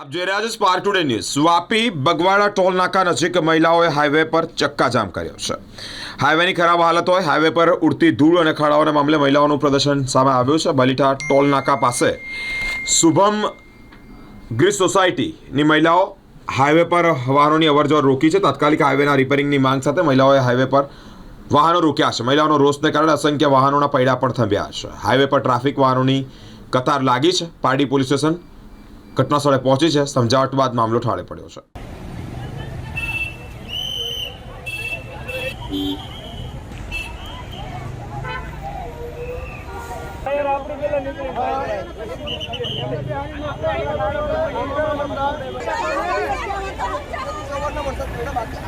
આપ જોઈ રહ્યા છો Spar today news Vapi Bagwada toll નાકા નજીક મહિલાઓએ હાઈવે પર ચક્કાજામ કર્યો છે. હાઈવેની ખરાબ હાલત હોય હાઈવે પર ઉડતી ધૂળ અને ખાડાઓના મામલે મહિલાઓનું પ્રદર્શન સામે આવ્યું છે. બલીઠા ટોલ નાકા પાસે શુભમ ગ્રીસ સોસાયટીની મહિલાઓ હાઈવે પર વાહનોની અવરજવર રોકી છે. તાત્કાલિક હાઈવેના રિપેરિંગની માંગ સાથે મહિલાઓએ હાઈવે પર વાહનો રોક્યા છે. મહિલાઓનો રોષને કારણે અસંખ્ય વાહનોના પૈડા પણ થંભ્યા છે. હાઈવે પર ટ્રાફિક વાહનોની કતાર લાગી છે. પારડી પોલીસ સ્ટેશન ઘટના સ્થળે પહોંચી છે. સમજાવટ બાદ મામલો ઠાળે પડ્યો છે.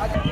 આપણે